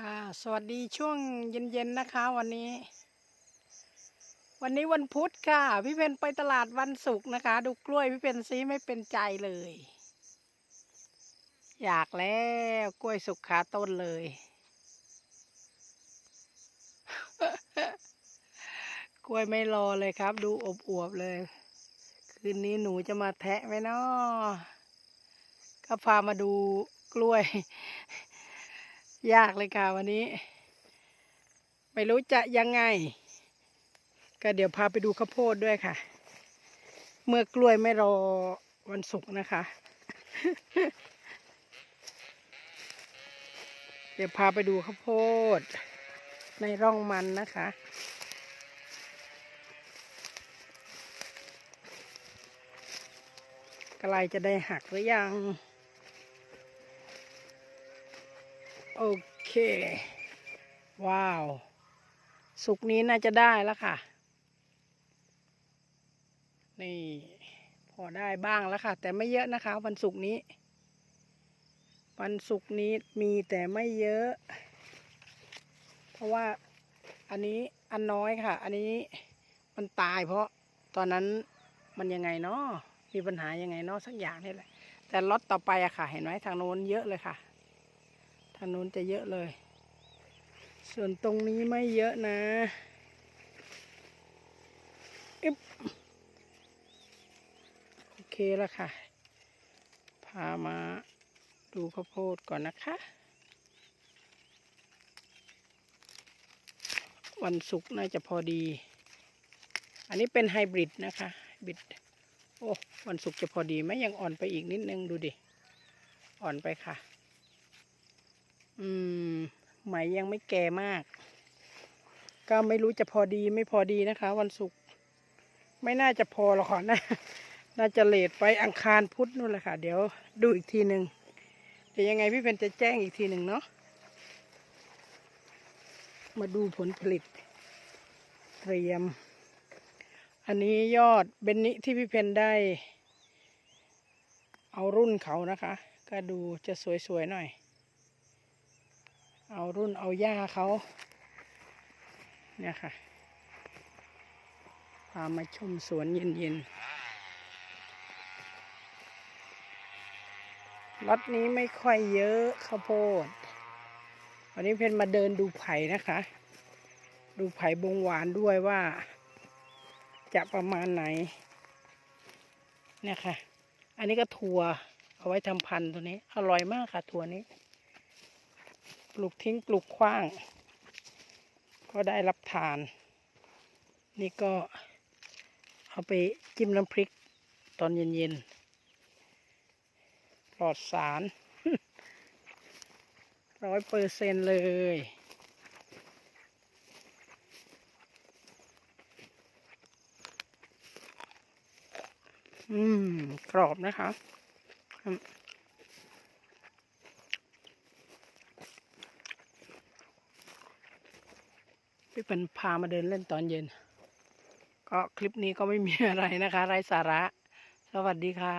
ค่ะ สวัสดีช่วงเย็นๆนะคะ วันนี้ วันนี้วันพุธค่ะ พี่เพนไปตลาดวันศุกร์นะคะ ดูกล้วยพี่เพนซีไม่เป็นใจเลย อยากแล้วกล้วยสุกขาต้นเลย กล้วยไม่รอเลยครับ ดูอบอวบเลย คืนนี้หนูจะมาแทะไหมนาะก็พามาดูกล้วย ยากเลยค่ะวันนี้ ไม่รู้จะยังไง ก็เดี๋ยวพาไปดูข้าวโพดด้วยค่ะ เมื่อกล้วยไม่รอวันศุกร์นะคะ เดี๋ยวพาไปดูข้าวโพด ในร่องมันนะคะกลายจะได้หักหรือยัง โอเค ว้าว สุกร์นี้น่าจะได้แล้วค่ะ นี่ พอได้บ้างแล้วค่ะ แต่ไม่เยอะนะคะ วันศุกร์นี้ วันศุกร์นี้มีแต่ไม่เยอะ เพราะว่าอันนี้อันน้อยค่ะ อันนี้มันตายเพราะตอนนั้นมันยังไงเนาะมีปัญหายังไงเนาะสักอย่างนี่แหละ แต่ล็อตต่อไปอะค่ะ เห็นไหมทางโน้นเยอะเลยค่ะ ทางนู้นจะเยอะเลย ส่วนตรงนี้ไม่เยอะนะอึ๊บโอเคแล้วค่ะ พามาดูข้าวโพดก่อนนะคะ วันศุกร์น่าจะพอดี อันนี้เป็นไฮบริดนะคะไฮบริดโอ้ วันศุกร์จะพอดีไหมยังอ่อนไปอีกนิดนึงดูดิ อ่อนไปค่ะ อืมไหมยังไม่แก่มาก ก็ไม่รู้จะพอดีไม่พอดีนะคะ วันศุกร์ไม่น่าจะพอหรอกนะ น่าจะเลทไปอังคารพุธนู่นแหละค่ะ เดี๋ยวดูอีกทีหนึ่งเดี๋ยวยังไงพี่เพนจะแจ้งอีกทีหนึ่งเนาะมาดูผลผลิต เตรียม อันนี้ยอดเบนนิที่พี่เพนได้ เอารุ่นเขานะคะ ก็ดูจะสวยๆหน่อย เอารุ่นเอาหญ้าเขาเนี่ยค่ะพามาชมสวนเย็นๆล็อตนี้ไม่ค่อยเยอะข้าวโพด วันนี้เพนมาเดินดูไผ่นะคะ ดูไผ่บงหวานด้วยว่า จะประมาณไหนเนี่ยค่ะ อันนี้ก็ถั่วเอาไว้ทำพันธุ์ตัวนี้ อร่อยมากค่ะถั่วนี้ ปลูกทิ้งปลูกขว้าง ก็ได้รับทาน นี่ก็เอาไปจิ้มน้ำพริกตอนเย็นๆปลอดสารร้อยเปอร์เซนเลยอืม กรอบนะคะอืม พี่เป็นพามาเดินเล่นตอนเย็น ก็คลิปนี้ก็ไม่มีอะไรนะคะ ไร้สาระ สวัสดีค่ะ